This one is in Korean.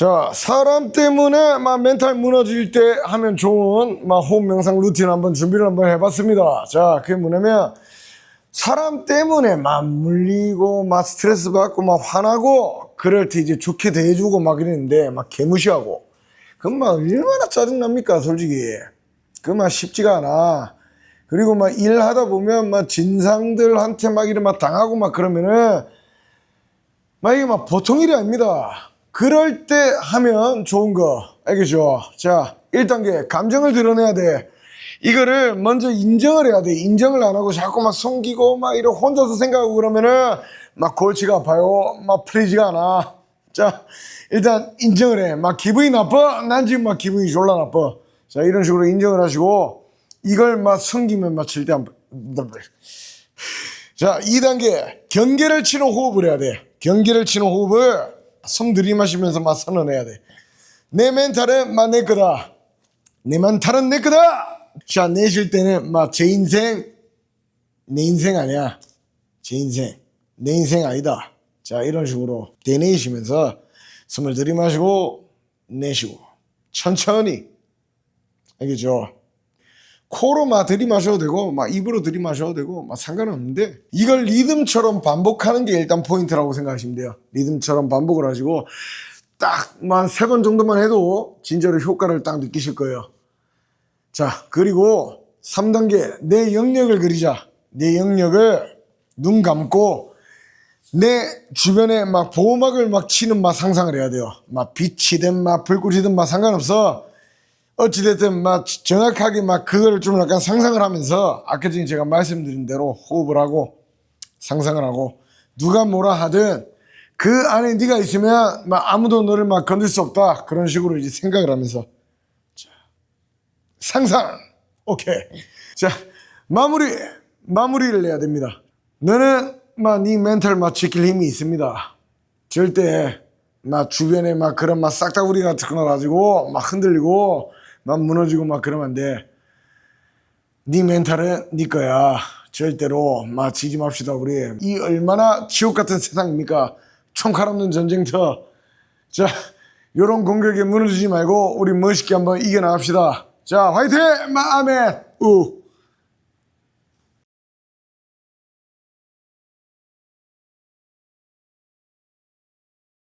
자, 사람 때문에 막 멘탈 무너질 때 하면 좋은 막 호흡 명상 루틴 한번 준비를 한번 해봤습니다. 자, 그게 뭐냐면 사람 때문에 막 물리고 막 스트레스 받고 막 화나고 그럴 때 이제 좋게 대해주고 막 이랬는데 막 개무시하고. 그건 막 얼마나 짜증납니까 솔직히. 그건 막 쉽지가 않아. 그리고 막 일하다 보면 막 진상들한테 막 이런 막 당하고 막 그러면은 막 이게 막 보통 일이 아닙니다 그럴 때 하면 좋은 거 알겠죠 자 1단계 감정을 드러내야 돼 이거를 먼저 인정을 해야 돼. 인정을 안 하고 자꾸 막 숨기고 막 이러 혼자서 생각하고 그러면은 막 골치가 아파요. 막 풀리지가 않아. 자, 일단 인정을 해. 막 기분이 나빠? 난 지금 막 기분이 졸라 나빠. 자, 이런 식으로 인정을 하시고 이걸 막 숨기면 막 절대 안 자, 2단계 경계를 치는 호흡을 해야 돼. 경계를 치는 호흡을 숨 들이마시면서 막 선언해야 돼. 내 멘탈은 막 내 거다. 내 멘탈은 내 거다. 자 내쉴 때는 막 제 인생 내 인생 아니야. 제 인생 내 인생 아니다. 자 이런 식으로 되뇌이시면서 숨을 들이마시고 내쉬고 천천히 알겠죠? 코로 막 들이마셔도 되고 막 입으로 들이마셔도 되고 막 상관없는데 이걸 리듬처럼 반복하는 게 일단 포인트라고 생각하시면 돼요. 리듬처럼 반복을 하시고 딱만 세 번 정도만 해도 진짜로 효과를 딱 느끼실 거예요. 자, 그리고 3단계 내 영역을 그리자. 내 영역을 눈 감고 내 주변에 막 보호막을 막 치는 막 상상을 해야 돼요. 막 빛이든 막 불꽃이든 막 상관없어. 어찌됐든 막 정확하게 막 그거를 좀 약간 상상을 하면서 아까 전에 제가 말씀드린 대로 호흡을 하고 상상을 하고 누가 뭐라 하든 그 안에 네가 있으면 막 아무도 너를 막 건들 수 없다. 그런 식으로 이제 생각을 하면서 상상. 오케이. 자, 마무리. 마무리를 해야 됩니다. 너는 막네 멘탈 막 지킬 힘이 있습니다. 절대 막 주변에 막 그런 막 싹다구리 같은 거 가지고 막 흔들리고 막 무너지고 막 그러면 안 돼. 네 멘탈은 네 거야. 절대로 막 지지 맙시다 우리. 이 얼마나 지옥 같은 세상입니까? 총칼 없는 전쟁터. 자, 요런 공격에 무너지지 말고 우리 멋있게 한번 이겨나갑시다. 자, 화이팅! 마아멘! 우!